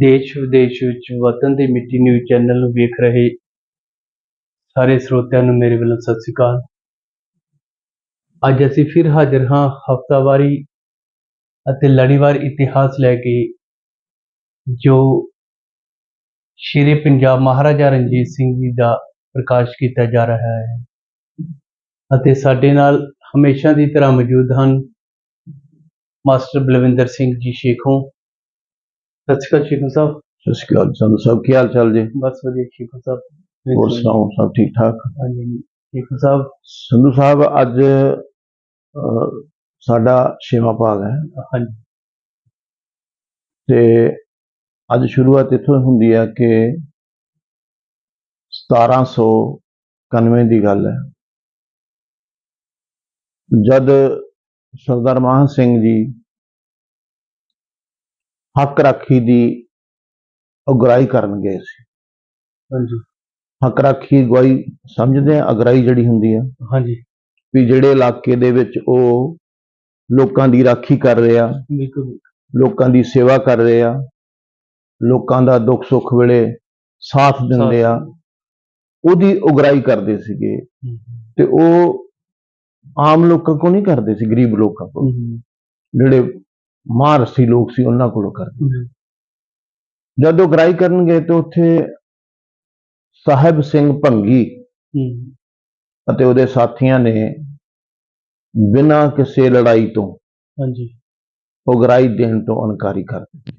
ਦੇਸ਼ ਵਿਦੇਸ਼ ਵਿੱਚ ਵਤਨ ਦੀ ਮਿੱਟੀ ਨਿਊਜ਼ ਚੈਨਲ ਨੂੰ ਵੇਖ ਰਹੇ ਸਾਰੇ ਸਰੋਤਿਆਂ ਨੂੰ ਮੇਰੇ ਵੱਲੋਂ ਸਤਿ ਸ੍ਰੀ ਅਕਾਲ। ਅੱਜ ਅਸੀਂ ਫਿਰ ਹਾਜ਼ਰ ਹਾਂ ਹਫਤਾਵਾਰੀ ਅਤੇ ਲੜੀਵਾਰ ਇਤਿਹਾਸ ਲੈ ਕੇ, ਜੋ ਸ਼ੇਰੇ ਪੰਜਾਬ ਮਹਾਰਾਜਾ ਰਣਜੀਤ ਸਿੰਘ ਜੀ ਦਾ ਪ੍ਰਕਾਸ਼ ਕੀਤਾ ਜਾ ਰਿਹਾ ਹੈ ਅਤੇ ਸਾਡੇ ਨਾਲ ਹਮੇਸ਼ਾ ਦੀ ਤਰ੍ਹਾਂ ਮੌਜੂਦ ਹਨ ਮਾਸਟਰ ਬਲਵਿੰਦਰ ਸਿੰਘ ਜੀ ਸ਼ੇਖੋਂ। ਸਤਿ ਸ਼੍ਰੀ ਅਕਾਲ ਸ਼ੇਖੋਂ ਸਾਹਿਬ ਸਤਿ ਸ਼੍ਰੀ ਅਕਾਲ ਸਾਨੂੰ ਸਭ ਕੀ ਹਾਲ ਚਾਲ ਜੀ? ਬਸ ਵਧੀਆ ਸ਼ੇਖੋਂ ਸਾਹਿਬ ਹੋਰ ਸੁਣਾਓ ਸਭ ਠੀਕ ਠਾਕ? ਹਾਂਜੀ ਸ਼ੇਖੋਂ ਸਾਹਿਬ ਸੰਧੂ ਸਾਹਿਬ ਅੱਜ ਸਾਡਾ ਛੇਵਾਂ ਭਾਗ ਹੈ। ਹਾਂਜੀ। ਤੇ ਅੱਜ ਸ਼ੁਰੂਆਤ ਇੱਥੋਂ ਹੁੰਦੀ ਹੈ ਕਿ 1791 ਦੀ ਗੱਲ ਹੈ। ਜਦ ਸਰਦਾਰ ਮਾਨ ਸਿੰਘ ਜੀ ਹੱਕ ਰਾਖੀ ਦੀ ਅਗਰਾਈ ਕਰਨ ਗਏ ਸੀ। ਹਾਂਜੀ। ਹੱਕ ਰਾਖੀ ਅਗਵਾਈ ਸਮਝਦੇ ਆ ਅਗਰਾਈ ਜਿਹੜੀ ਹੁੰਦੀ ਆ। ਹਾਂਜੀ। ਵੀ ਜਿਹੜੇ ਇਲਾਕੇ ਦੇ ਵਿੱਚ ਉਹ ਲੋਕਾਂ ਦੀ ਰਾਖੀ ਕਰ ਰਹੇ ਆ ਬਿਲਕੁਲ ਲੋਕਾਂ ਦੀ ਸੇਵਾ ਕਰ ਰਹੇ ਆ ਲੋਕਾਂ ਦਾ ਦੁੱਖ ਸੁੱਖ ਵੇਲੇ ਸਾਥ ਦਿੰਦੇ ਆ ਉਹਦੀ ਉਗਰਾਈ ਕਰਦੇ ਸੀਗੇ। ਤੇ ਉਹ ਆਮ ਲੋਕਾਂ ਕੋ ਨਹੀਂ ਕਰਦੇ ਸੀ ਗਰੀਬ ਲੋਕਾਂ ਕੋ ਜਿਹੜੇ ਮਹਾਰਸੀ ਲੋਕ ਸੀ ਉਹਨਾਂ ਕੋਲੋਂ ਕਰਦੇ ਜਦ ਉਹ ਉਗਰਾਈ ਕਰਨ ਗਏ ਤੇ ਉੱਥੇ ਸਾਹਿਬ ਸਿੰਘ ਭੰਗੀ ਅਤੇ ਉਹਦੇ ਸਾਥੀਆਂ ਨੇ ਬਿਨਾਂ ਕਿਸੇ ਲੜਾਈ ਤੋਂ ਹਾਂਜੀ। ਉਗਰਾਈ ਦੇਣ ਤੋਂ ਇਨਕਾਰੀ ਕਰ ਦਿੱਤੀ।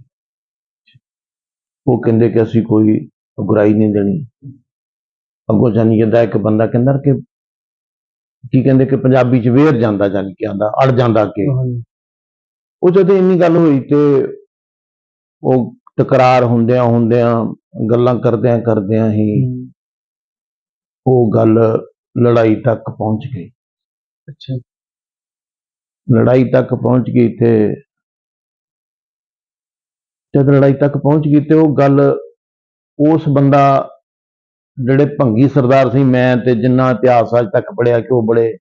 ਉਹ ਕਹਿੰਦੇ ਕਿ ਅਸੀਂ ਕੋਈ ਉਗਰਾਈ ਨਹੀਂ ਦੇਣੀ। ਅੱਗੋਂ ਜਾਨੀ ਜਾਂਦਾ ਇੱਕ ਬੰਦਾ ਕਹਿੰਦਾ ਕਿ ਕੀ ਕਹਿੰਦੇ ਕਿ ਪੰਜਾਬੀ ਚ ਵੇਰ ਜਾਂਦਾ ਜਾਨੀ ਕਿ ਆਂਦਾ ਅੜ ਜਾਂਦਾ ਕਿ ਹਾਂਜੀ, ਉਹ ਜਦੋਂ ਇੰਨੀ ਗੱਲ ਹੋਈ ਤੇ ਉਹ ਤਕਰਾਰ ਹੁੰਦਿਆਂ ਹੁੰਦਿਆਂ ਗੱਲਾਂ ਕਰਦਿਆਂ ਕਰਦਿਆਂ ਹੀ ਉਹ ਗੱਲ ਲੜਾਈ ਤੱਕ ਪਹੁੰਚ ਗਈ। ਅੱਛਾ। ਲੜਾਈ ਤੱਕ ਪਹੁੰਚ ਗਈ ਤੇ ਜਦ ਲੜਾਈ ਤੱਕ ਪਹੁੰਚ ਗਈ ਤੇ ਉਹ ਗੱਲ ਉਸ ਬੰਦਾ ਜਿਹੜੇ ਭੰਗੀ ਸਰਦਾਰ ਸੀ ਮੈਂ ਤੇ ਜਿੰਨਾ ਇਤਿਹਾਸ ਅੱਜ ਤੱਕ ਪੜਿਆ ਕਿ ਉਹ ਬੜੇ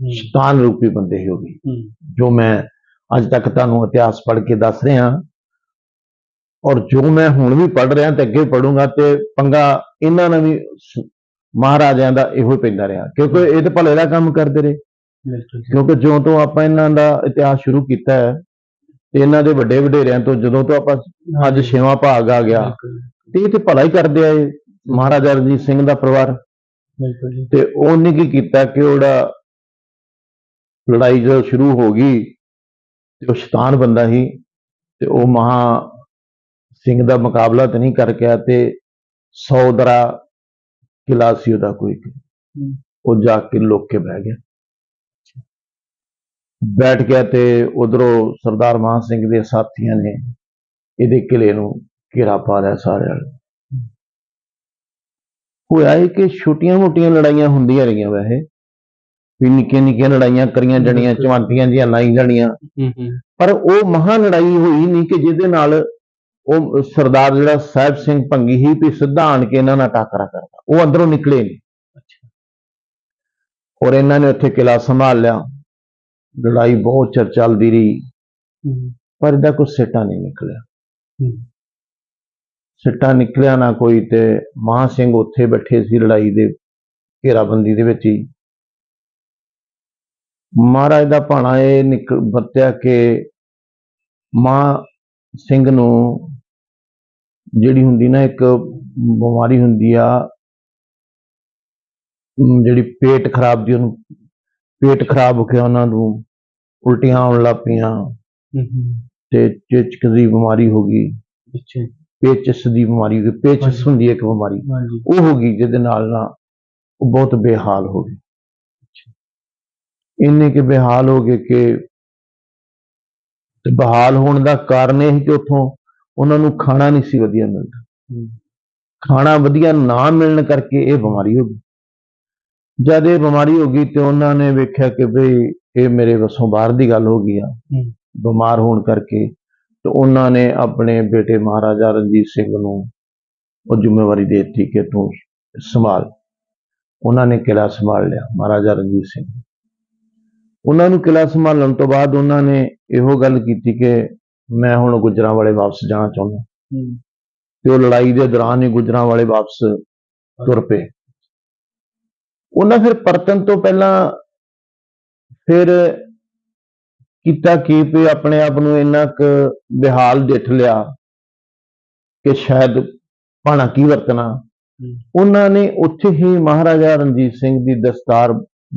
ਸ਼ੈਤਾਨ ਰੂਪੀ ਬੰਦੇ ਉਹ ਵੀ। ਹਮ, ਜੋ ਮੈਂ ਅੱਜ ਤੱਕ ਤੁਹਾਨੂੰ ਇਤਿਹਾਸ ਪੜ੍ਹ ਕੇ ਦੱਸ ਰਿਹਾ। ਔਰ ਜੋ ਮੈਂ ਹੁਣ ਵੀ ਪੜ੍ਹ ਰਿਹਾ ਤੇ ਅੱਗੇ ਪੜੂੰਗਾ ਤੇ ਪੰਗਾ ਇਹਨਾਂ ਨਾਲ ਵੀ ਮਹਾਰਾਜਿਆਂ ਦਾ ਇਹੋ ਪੈਂਦਾ ਰਿਹਾ। ਕਿਉਂਕਿ ਇਹ ਤਾਂ ਭਲੇ ਦਾ ਕੰਮ ਕਰਦੇ ਰਹੇ। ਕਿਉਂਕਿ ਜਿਉਂ ਤੋਂ ਆਪਾਂ ਇਹਨਾਂ ਦਾ ਇਤਿਹਾਸ ਸ਼ੁਰੂ ਕੀਤਾ ਹੈ ਤੇ ਇਹਨਾਂ ਦੇ ਵੱਡੇ ਵਡੇਰਿਆਂ ਤੋਂ ਜਦੋਂ ਤੋਂ ਆਪਾਂ ਅੱਜ ਛੇਵਾਂ ਭਾਗ ਆ ਗਿਆ ਤੇ ਇਹ ਤੇ ਭਲਾ ਹੀ ਕਰਦੇ ਆਏ ਮਹਾਰਾਜਾ ਰਣਜੀਤ ਸਿੰਘ ਦਾ ਪਰਿਵਾਰ। ਬਿਲਕੁਲ ਜੀ, ਤੇ ਉਹਨੇ ਕੀ ਕੀਤਾ ਕਿ ਉਹਦਾ ਲੜਾਈ ਜਦੋਂ ਸ਼ੁਰੂ ਹੋ ਗਈ ਤੇ ਉਹ ਸ਼ੈਤਾਨ ਬੰਦਾ ਸੀ ਤੇ ਉਹ ਮਹਾ ਸਿੰਘ ਦਾ ਮੁਕਾਬਲਾ ਤੇ ਨਹੀਂ ਕਰ ਗਿਆ ਤੇ ਸੌਦਰਾ ਕਿਲਾ ਸੀ ਉਹਦਾ ਕੋਈ ਉਹ ਜਾ ਕੇ ਲੁੱਕ ਕੇ ਬਹਿ ਗਿਆ। ਬੈਠ ਗਿਆ ਤੇ ਉਧਰੋਂ ਸਰਦਾਰ ਮਾਨ ਸਿੰਘ ਦੇ ਸਾਥੀਆਂ ਨੇ ਇਹਦੇ ਕਿਲੇ ਨੂੰ ਘੇਰਾ ਪਾ ਲਿਆ ਸਾਰਿਆਂ ਨੇ ਹੋਇਆ ਇਹ ਕਿ ਛੋਟੀਆਂ-ਮੋਟੀਆਂ ਲੜਾਈਆਂ ਹੁੰਦੀਆਂ ਰਹੀਆਂ ਵੈਸੇ। ਵੀ ਨਿੱਕੀਆਂ-ਨਿੱਕੀਆਂ ਲੜਾਈਆਂ ਕਰੀਆਂ ਜਾਣੀਆਂ ਚਵਾਂਟੀਆਂ ਜੀਆਂ ਲਾਈ ਜਾਣੀਆਂ। ਪਰ ਉਹ ਮਹਾ ਲੜਾਈ ਹੋਈ ਨਹੀਂ ਕਿ ਜਿਹਦੇ ਨਾਲ ਉਹ ਸਰਦਾਰ ਜਿਹੜਾ ਸਾਹਿਬ ਸਿੰਘ ਭੰਗੀ ਹੀ ਵੀ ਸਿੱਧਾ ਆਣ ਕੇ ਇਹਨਾਂ ਨਾਲ ਟਾਕਰਾ ਕਰਦਾ। ਉਹ ਅੰਦਰੋਂ ਨਿਕਲੇ ਨਹੀਂ। ਔਰ ਇਹਨਾਂ ਨੇ ਉੱਥੇ ਕਿਲਾ ਸੰਭਾਲ ਲਿਆ। ਲੜਾਈ ਬਹੁਤ ਚਿਰ ਚੱਲਦੀ ਰਹੀ। ਪਰ ਇਹਦਾ ਕੋਈ ਸਿੱਟਾ ਨਹੀਂ ਨਿਕਲਿਆ। ਸਿੱਟਾ ਨਿਕਲਿਆ ਨਾ ਕੋਈ ਤੇ ਮਾਂ ਸਿੰਘ ਉੱਥੇ ਬੈਠੇ ਸੀ ਲੜਾਈ ਦੇ ਘੇਰਾਬੰਦੀ ਦੇ ਵਿੱਚ ਹੀ। ਮਹਾਰਾਜ ਦਾ ਭਾਣਾ ਇਹ ਨਿਕਲ ਵਰਤਿਆ ਕਿ ਮਾਂ ਸਿੰਘ ਨੂੰ ਜਿਹੜੀ ਹੁੰਦੀ ਨਾ ਇੱਕ ਬਿਮਾਰੀ ਹੁੰਦੀ ਆ ਜਿਹੜੀ ਪੇਟ ਖਰਾਬ ਦੀ ਉਹਨੂੰ ਪੇਟ ਖਰਾਬ ਹੋ ਗਿਆ ਉਹਨਾਂ ਨੂੰ ਉਲਟੀਆਂ ਆਉਣ ਲੱਗ ਪਈਆਂ। ਤੇ ਚਿਚਕ ਦੀ ਬਿਮਾਰੀ ਹੋ ਗਈ। ਅੱਛਾ। ਪੇਚਿਸ ਦੀ ਬਿਮਾਰੀ ਹੋ ਗਈ। ਪੇਚਿਸ। ਹੁੰਦੀ ਹੈ ਇੱਕ ਬਿਮਾਰੀ। ਉਹ ਹੋ ਗਈ ਜਿਹਦੇ ਨਾਲ ਨਾ ਉਹ ਬਹੁਤ ਬੇਹਾਲ ਹੋ ਗਏ ਇੰਨੇ ਕਿ ਬੇਹਾਲ ਹੋ ਗਏ ਕਿ ਤੇ ਬਹਾਲ ਹੋਣ ਦਾ ਕਾਰਨ ਇਹ ਕਿ ਉੱਥੋਂ ਉਹਨਾਂ ਨੂੰ ਖਾਣਾ ਨਹੀਂ ਸੀ ਵਧੀਆ ਮਿਲਦਾ। ਖਾਣਾ ਵਧੀਆ ਨਾ ਮਿਲਣ ਕਰਕੇ ਇਹ ਬਿਮਾਰੀ ਹੋ ਗਈ। ਜਦ ਇਹ ਬਿਮਾਰੀ ਹੋ ਗਈ ਤੇ ਉਹਨਾਂ ਨੇ ਵੇਖਿਆ ਕਿ ਭਈ ਇਹ ਮੇਰੇ ਵੱਸੋਂ ਬਾਹਰ ਦੀ ਗੱਲ ਹੋ ਗਈ ਆ। ਬਿਮਾਰ ਹੋਣ ਕਰਕੇ ਤੇ ਉਹਨਾਂ ਨੇ ਆਪਣੇ ਬੇਟੇ ਮਹਾਰਾਜਾ ਰਣਜੀਤ ਸਿੰਘ ਨੂੰ ਉਹ ਜ਼ਿੰਮੇਵਾਰੀ ਦੇ ਦਿੱਤੀ ਕਿ ਤੂੰ ਸੰਭਾਲ। ਉਹਨਾਂ ਨੇ ਕਿਲਾ ਸੰਭਾਲ ਲਿਆ ਮਹਾਰਾਜਾ ਰਣਜੀਤ ਸਿੰਘ ਉਹਨਾਂ ਨੂੰ ਕਿਲਾ ਸੰਭਾਲਣ ਤੋਂ ਬਾਅਦ ਉਹਨਾਂ ਨੇ ਇਹੋ ਗੱਲ ਕੀਤੀ ਕਿ ਮੈਂ ਹੁਣ ਗੁੱਜਰਾਂ ਵਾਲੇ ਵਾਪਸ ਜਾਣਾ ਚਾਹੁੰਦਾ। ਤੇ ਉਹ ਲੜਾਈ ਦੇ ਦੌਰਾਨ ਹੀ ਗੁਜਰਾਂ ਵਾਲੇ ਵਾਪਸ ਤੁਰ ਪਏ। ਉਹਨਾਂ ਫਿਰ ਪਰਤਨ ਤੋਂ ਪਹਿਲਾਂ ਫਿਰ ਕੀਤਾ ਕੀ ਵੀ ਆਪਣੇ ਆਪ ਨੂੰ ਇੰਨਾ ਕੁ ਬਿਹਾਲ ਦਿੱਠ ਲਿਆ ਕਿ ਸ਼ਾਇਦ ਭਾਣਾ ਕੀ ਵਰਤਣਾ। ਉਹਨਾਂ ਨੇ ਉੱਥੇ ਹੀ ਮਹਾਰਾਜਾ ਰਣਜੀਤ ਸਿੰਘ ਦੀ ਦਸਤਾਰ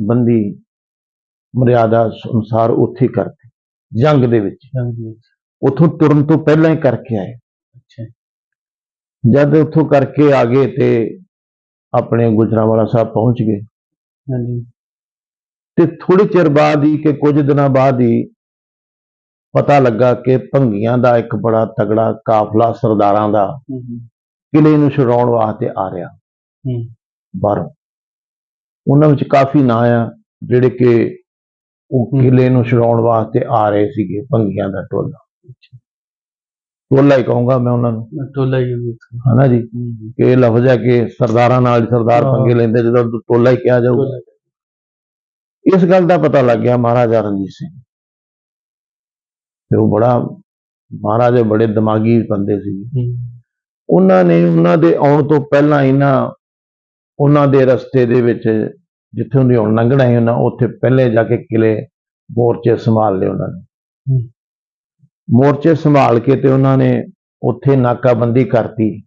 ਬੰਦੀ ਮਰਿਆਦਾ ਅਨੁਸਾਰ ਉੱਥੇ ਹੀ ਕਰਤੀ ਜੰਗ ਦੇ ਵਿੱਚ। ਜੰਗ ਦੇ ਵਿੱਚ। ਉੱਥੋਂ ਤੁਰਨ ਤੋਂ ਪਹਿਲਾਂ ਹੀ ਕਰਕੇ ਆਏ। ਅੱਛਾ। ਜਦ ਉੱਥੋਂ ਕਰਕੇ ਆ ਗਏ ਤੇ ਆਪਣੇ ਗੁਜਰਾਂਵਾਲਾ ਸਾਹਿਬ ਪਹੁੰਚ ਗਏ। ਹਾਂਜੀ। ਤੇ ਥੋੜੇ ਚਿਰ ਬਾਅਦ ਹੀ ਕਿ ਕੁਝ ਦਿਨਾਂ ਬਾਅਦ ਹੀ ਪਤਾ ਲੱਗਾ ਕਿ ਭੰਗੀਆਂ ਦਾ ਇੱਕ ਬੜਾ ਤਗੜਾ ਕਾਫਲਾ ਸਰਦਾਰਾਂ ਦਾ ਕਿਲੇ ਨੂੰ ਛੁਡਾਉਣ ਵਾਸਤੇ ਆ ਰਿਹਾ। ਹੂੰ। ਬਾਹਰੋਂ। ਉਹਨਾਂ ਵਿੱਚ ਕਾਫੀ ਨਾਂ ਆ ਜਿਹੜੇ ਕਿ ਉਹ। ਕਿਲੇ ਨੂੰ ਛੁਡਾਉਣ ਵਾਸਤੇ ਆ ਰਹੇ ਸੀਗੇ ਭੰਗੀਆਂ ਦਾ ਟੋਲਾ। ਟੋਲਾ ਹੀ ਕਹੂੰਗਾ ਮੈਂ ਉਹਨਾਂ ਨੂੰ। ਟੋਲਾ ਹੀ। ਹਨਾ ਜੀ? ਇਹ ਲਫ਼ਜ਼ ਹੈ ਕਿ ਸਰਦਾਰਾਂ ਨਾਲ ਸਰਦਾਰ। ਪੰਗੇ ਲੈਂਦੇ ਜਦੋਂ ਟੋਲਾ ਹੀ ਕਿਹਾ ਜਾਊਗਾ। ਇਸ ਗੱਲ ਦਾ ਪਤਾ ਲੱਗ ਗਿਆ ਮਹਾਰਾਜਾ ਰਣਜੀਤ ਸਿੰਘ। ਤੇ ਉਹ ਬੜਾ ਮਹਾਰਾਜੇ ਬੜੇ ਦਿਮਾਗੀ ਬੰਦੇ ਸੀ ਉਹਨਾਂ ਨੇ ਉਹਨਾਂ ਦੇ ਆਉਣ ਤੋਂ ਪਹਿਲਾਂ ਹੀ ਨਾ ਉਹਨਾਂ ਦੇ ਰਸਤੇ ਦੇ ਵਿੱਚ ਜਿੱਥੇ ਉਹਨੇ ਹੁਣ ਲੰਘਣਾ ਸੀ ਉਹਨਾਂ ਉੱਥੇ ਪਹਿਲੇ ਜਾ ਕੇ ਕਿਲੇ ਮੋਰਚੇ ਸੰਭਾਲ ਲਏ ਉਹਨਾਂ ਨੇ। ਹੂੰ। ਮੋਰਚੇ ਸੰਭਾਲ ਕੇ ਤੇ ਉਹਨਾਂ ਨੇ ਉੱਥੇ ਨਾਕਾਬੰਦੀ ਕਰਤੀ।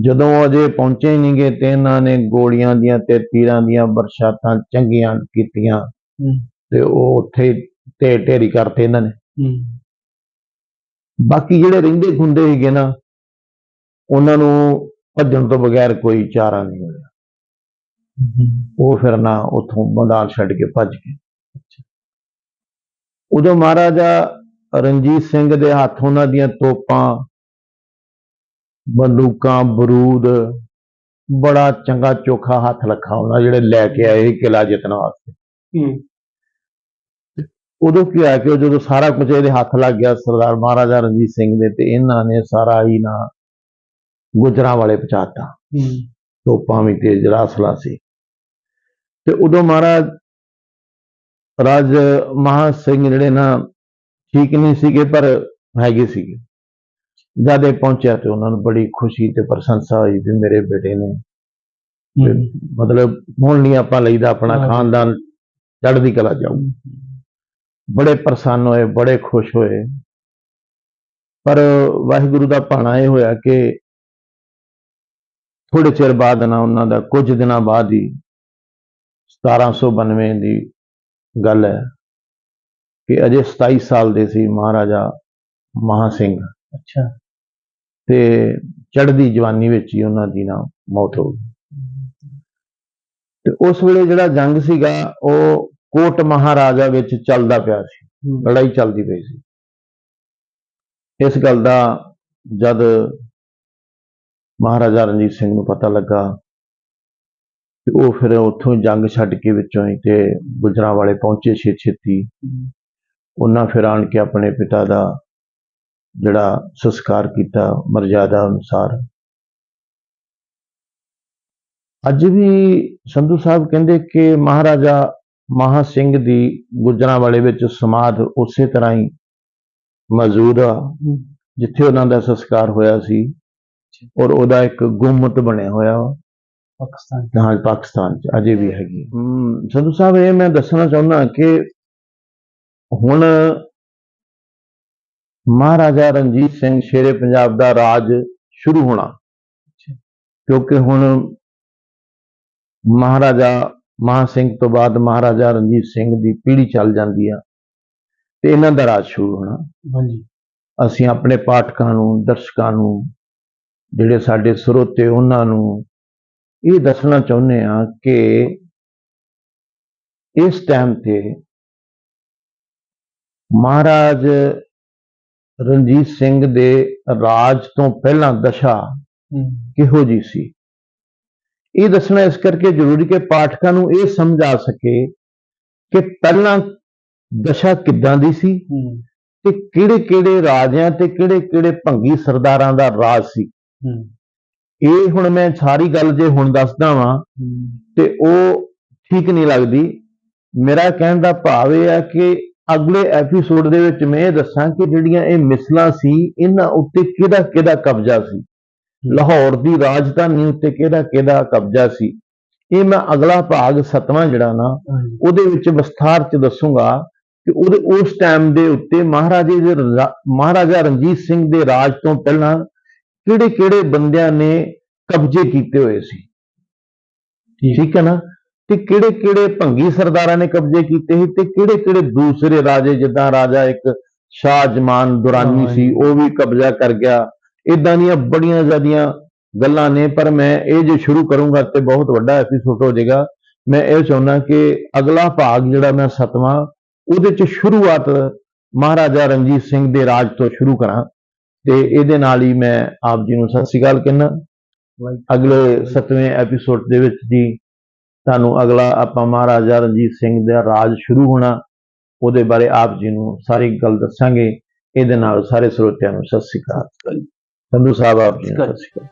ਜਦੋਂ ਅਜੇ ਪਹੁੰਚੇ ਹੀ ਨਹੀਂਗੇ ਤੇ ਇਹਨਾਂ ਨੇ ਗੋਲੀਆਂ ਦੀਆਂ ਤੇ ਤੀਰਾਂ ਦੀਆਂ ਬਰਸਾਤਾਂ ਚੰਗੀਆਂ ਕੀਤੀਆਂ। ਹੂੰ। ਤੇ ਉਹ ਉੱਥੇ ਢੇ ਢੇਰੀ ਕਰਤੇ ਇਹਨਾਂ ਨੇ। ਹੂੰ। ਬਾਕੀ ਜਿਹੜੇ ਰਹਿੰਦੇ ਖੁੰਦੇ ਸੀਗੇ ਨਾ ਉਹਨਾਂ ਨੂੰ ਭੱਜਣ ਤੋਂ ਬਗੈਰ ਕੋਈ ਚਾਰਾ ਨਹੀਂ ਹੋਇਆ ਹੂੰ ਉਹ ਫਿਰ ਨਾ ਉਥੋਂ ਮੈਦਾਨ ਛੱਡ ਕੇ ਭੱਜ ਗਏ। ਉਦੋਂ ਮਹਾਰਾਜਾ ਰਣਜੀਤ ਸਿੰਘ ਦੇ ਹੱਥ ਉਹਨਾਂ ਦੀਆਂ ਤੋਪਾਂ ਬੰਦੂਕਾਂ ਬਰੂਦ ਬੜਾ ਚੰਗਾ ਚੋਖਾ ਹੱਥ ਲੱਖਾ ਉਹਨਾਂ ਜਿਹੜੇ ਲੈ ਕੇ ਆਏ ਕਿਲਾ ਜਿੱਤਣ ਵਾਸਤੇ। ਉਦੋਂ ਕੀ ਹੋਇਆ ਕਿ ਉਹ ਜਦੋਂ ਸਾਰਾ ਕੁਝ ਇਹਦੇ ਹੱਥ ਲੱਗ ਗਿਆ ਸਰਦਾਰ ਮਹਾਰਾਜਾ ਰਣਜੀਤ ਸਿੰਘ ਦੇ ਤੇ ਇਹਨਾਂ ਨੇ ਸਾਰਾ ਹੀ ਨਾ ਗੁਜਰਾਂ ਵਾਲੇ ਪਹੁੰਚਾਤਾ। ਹੂੰ। ਤੋਪਾਂ ਵੀ ਤੇ ਜਿਹੜਾ ਅਸਲਾ ਸੀ। ਤੇ ਉਦੋਂ ਮਹਾਰਾਜ ਰਾਜ ਮਹਾ ਸਿੰਘ ਜਿਹੜੇ ਨਾ ਠੀਕ ਨਹੀਂ ਸੀਗੇ ਪਰ ਹੈਗੇ ਸੀਗੇ। ਜਦ ਇਹ ਪਹੁੰਚਿਆ ਤੇ ਉਹਨਾਂ ਨੂੰ ਬੜੀ ਖੁਸ਼ੀ ਤੇ ਪ੍ਰਸ਼ੰਸਾ ਹੋਈ ਵੀ ਮੇਰੇ ਬੇਟੇ ਨੇ। ਮਤਲਬ ਹੁਣ ਨਹੀਂ ਆਪਾਂ ਲਈਦਾ ਆਪਣਾ। ਖਾਨਦਾਨ ਚੜ੍ਹਦੀ ਕਲਾ ਜਾਊ ਬੜੇ ਪ੍ਰਸੰਨ ਹੋਏ ਬੜੇ ਖੁਸ਼ ਹੋਏ। ਪਰ ਵਾਹਿਗੁਰੂ ਦਾ ਭਾਣਾ ਇਹ ਹੋਇਆ ਕਿ ਥੋੜੇ ਚਿਰ ਬਾਅਦ ਨਾ ਉਹਨਾਂ ਦਾ ਕੁਝ ਦਿਨਾਂ ਬਾਅਦ ਹੀ 1792 ਦੀ ਗੱਲ ਹੈ ਕਿ ਅਜੇ 27 ਸਾਲ ਦੇ ਸੀ ਮਹਾਰਾਜਾ ਮਹਾ ਸਿੰਘ। ਅੱਛਾ। ਤੇ ਚੜ੍ਹਦੀ ਜਵਾਨੀ ਵਿੱਚ ਹੀ ਉਹਨਾਂ ਦੀ ਨਾ ਮੌਤ ਹੋ ਗਈ। ਤੇ ਉਸ ਵੇਲੇ ਜਿਹੜਾ ਜੰਗ ਸੀਗਾ ਉਹ ਕੋਟ ਮਹਾਰਾਜਾ ਵਿੱਚ ਚੱਲਦਾ ਪਿਆ ਸੀ। ਲੜਾਈ ਚੱਲਦੀ ਪਈ ਸੀ। ਇਸ ਗੱਲ ਦਾ ਜਦ ਮਹਾਰਾਜਾ ਰਣਜੀਤ ਸਿੰਘ ਨੂੰ ਪਤਾ ਲੱਗਾ ਤੇ ਉਹ ਫਿਰ ਉੱਥੋਂ ਜੰਗ ਛੱਡ ਕੇ ਵਿੱਚੋਂ ਹੀ ਤੇ ਗੁਜਰਾਂ ਵਾਲੇ ਪਹੁੰਚੇ ਛੇ ਛੇਤੀ। ਉਹਨਾਂ ਫਿਰ ਆਣ ਕੇ ਆਪਣੇ ਪਿਤਾ ਦਾ ਜਿਹੜਾ ਸੰਸਕਾਰ ਕੀਤਾ ਮਰਜ਼ਾਦਾ ਅਨੁਸਾਰ। ਅੱਜ ਵੀ ਸੰਧੂ ਸਾਹਿਬ ਕਹਿੰਦੇ ਕਿ ਮਹਾਰਾਜਾ ਮਹਾ ਸਿੰਘ ਦੀ ਗੁਜਰਾਂ ਵਾਲੇ ਵਿੱਚ ਸਮਾਧ ਉਸੇ ਤਰ੍ਹਾਂ ਹੀ ਮੌਜੂਦ ਆ ਜਿੱਥੇ ਉਹਨਾਂ ਦਾ ਸੰਸਕਾਰ ਹੋਇਆ ਸੀ। ਔਰ ਉਹਦਾ ਇੱਕ ਗੁੰਮਤ ਬਣਿਆ ਹੋਇਆ ਵਾ। ਪਾਕਿਸਤਾਨ ਹਾਂ ਪਾਕਿਸਤਾਨ ਚ ਅਜੇ ਵੀ ਹੈਗੀ। ਸੰਧੂ ਸਾਹਿਬ ਇਹ ਮੈਂ ਦੱਸਣਾ ਚਾਹੁੰਦਾ ਕਿ ਹੁਣ ਮਹਾਰਾਜਾ ਰਣਜੀਤ ਸਿੰਘ ਸ਼ੇਰੇ ਪੰਜਾਬ ਦਾ ਰਾਜ ਸ਼ੁਰੂ ਹੋਣਾ। ਕਿਉਂਕਿ ਹੁਣ ਮਹਾਰਾਜਾ ਮਹਾ ਸਿੰਘ ਤੋਂ ਬਾਅਦ ਮਹਾਰਾਜਾ ਰਣਜੀਤ ਸਿੰਘ ਦੀ ਪੀੜ੍ਹੀ ਚੱਲ ਜਾਂਦੀ ਆ ਤੇ ਇਹਨਾਂ ਦਾ ਰਾਜ ਸ਼ੁਰੂ ਹੋਣਾ। ਹਾਂਜੀ। ਅਸੀਂ ਆਪਣੇ ਪਾਠਕਾਂ ਨੂੰ ਦਰਸ਼ਕਾਂ ਨੂੰ ਜਿਹੜੇ ਸਾਡੇ ਸਰੋਤੇ ਉਹਨਾਂ ਨੂੰ ਇਹ ਦੱਸਣਾ ਚਾਹੁੰਦੇ ਆ ਕਿ ਇਸ ਟਾਈਮ ਤੇ ਮਹਾਰਾਜ ਰਣਜੀਤ ਸਿੰਘ ਦੇ ਰਾਜ ਤੋਂ ਪਹਿਲਾਂ ਦਸ਼ਾ ਕਿਹੋ ਜੀ ਸੀ? ਇਹ ਦੱਸਣਾ ਇਸ ਕਰਕੇ ਜ਼ਰੂਰੀ ਕਿ ਪਾਠਕਾਂ ਨੂੰ ਇਹ ਸਮਝ ਸਕੇ ਕਿ ਪਹਿਲਾਂ ਦਸ਼ਾ ਕਿੱਦਾਂ ਦੀ ਸੀ ਤੇ ਕਿਹੜੇ ਕਿਹੜੇ ਰਾਜਿਆਂ ਤੇ ਕਿਹੜੇ ਕਿਹੜੇ ਭੰਗੀ ਸਰਦਾਰਾਂ ਦਾ ਰਾਜ ਸੀ। ਇਹ ਹੁਣ ਮੈਂ ਸਾਰੀ ਗੱਲ ਜੇ ਹੁਣ ਦੱਸਦਾ ਵਾਂ ਤੇ ਉਹ ਠੀਕ ਨਹੀਂ ਲੱਗਦੀ। ਮੇਰਾ ਕਹਿਣ ਦਾ ਭਾਵ ਇਹ ਹੈ ਕਿ ਅਗਲੇ ਐਪੀਸੋਡ ਦੇ ਵਿੱਚ ਮੈਂ ਇਹ ਦੱਸਾਂ ਕਿ ਜਿਹੜੀਆਂ ਇਹ ਮਿਸਲਾਂ ਸੀ ਇਹਨਾਂ ਉੱਤੇ ਕਿਹਦਾ ਕਿਹਦਾ ਕਬਜ਼ਾ ਸੀ? ਲਾਹੌਰ ਦੀ ਰਾਜਧਾਨੀ ਉੱਤੇ ਕਿਹਦਾ ਕਿਹਦਾ ਕਬਜ਼ਾ ਸੀ? ਇਹ ਮੈਂ ਅਗਲਾ ਭਾਗ ਸਤਵਾਂ ਜਿਹੜਾ ਨਾ ਉਹਦੇ ਵਿੱਚ ਵਿਸਥਾਰ ਚ ਦੱਸੂਗਾ ਕਿ ਉਹਦੇ ਉਸ ਟਾਈਮ ਦੇ ਉੱਤੇ ਮਹਾਰਾਜੇ ਦੇ ਮਹਾਰਾਜਾ ਰਣਜੀਤ ਸਿੰਘ ਦੇ ਰਾਜ ਤੋਂ ਪਹਿਲਾਂ ਕਿਹੜੇ ਕਿਹੜੇ ਬੰਦਿਆਂ ਨੇ ਕਬਜ਼ੇ ਕੀਤੇ ਹੋਏ ਸੀ? ਠੀਕ। ਹੈ ਨਾ? ਤੇ ਕਿਹੜੇ ਕਿਹੜੇ ਭੰਗੀ ਸਰਦਾਰਾਂ ਨੇ ਕਬਜ਼ੇ ਕੀਤੇ ਸੀ ਤੇ ਕਿਹੜੇ ਕਿਹੜੇ ਦੂਸਰੇ ਰਾਜੇ ਜਿੱਦਾਂ ਰਾਜਾ ਇੱਕ ਸ਼ਾਹ ਜਮਾਨ ਦੁਰਾਨੀ ਸੀ ਉਹ ਵੀ ਕਬਜ਼ਾ ਕਰ ਗਿਆ। ਇਦਾਂ ਦੀਆਂ ਬੜੀਆਂ ਜ਼ਿਆਦੀਆਂ ਗੱਲਾਂ ਨੇ ਪਰ ਮੈਂ ਇਹ ਜੇ ਸ਼ੁਰੂ ਕਰੂੰਗਾ ਤੇ ਬਹੁਤ ਵੱਡਾ ਐਪੀਸੋਡ ਹੋ ਜਾਏਗਾ। ਮੈਂ ਇਹ ਚਾਹੁੰਦਾ ਕਿ ਅਗਲਾ ਭਾਗ ਜਿਹੜਾ ਮੈਂ ਸਤਵਾਂ ਉਹਦੇ ਚ ਸ਼ੁਰੂਆਤ ਮਹਾਰਾਜਾ ਰਣਜੀਤ ਸਿੰਘ ਦੇ ਰਾਜ ਤੋਂ ਸ਼ੁਰੂ ਕਰਾਂ। ਤੇ ਇਹਦੇ ਨਾਲ ਹੀ ਮੈਂ ਆਪ ਜੀ ਨੂੰ ਸਤਿ ਸ਼੍ਰੀ ਅਕਾਲ ਕਹਿੰਦਾ। ਅਗਲੇ ਸੱਤਵੇਂ ਐਪੀਸੋਡ ਦੇ ਵਿੱਚ ਜੀ ਤੁਹਾਨੂੰ ਅਗਲਾ ਆਪਾਂ ਮਹਾਰਾਜਾ ਰਣਜੀਤ ਸਿੰਘ ਦਾ ਰਾਜ ਸ਼ੁਰੂ ਹੋਣਾ, ਉਹਦੇ ਬਾਰੇ ਆਪ ਜੀ ਨੂੰ ਸਾਰੀ ਗੱਲ ਦੱਸਾਂਗੇ। ਇਹਦੇ ਨਾਲ ਸਾਰੇ ਸਰੋਤਿਆਂ ਨੂੰ ਸਤਿ ਸ਼੍ਰੀ ਅਕਾਲ। ਸੰਧੂ ਸਾਹਿਬ ਆਪ ਜੀ ਨੂੰ ਸਤਿ ਸ਼੍ਰੀ ਅਕਾਲ।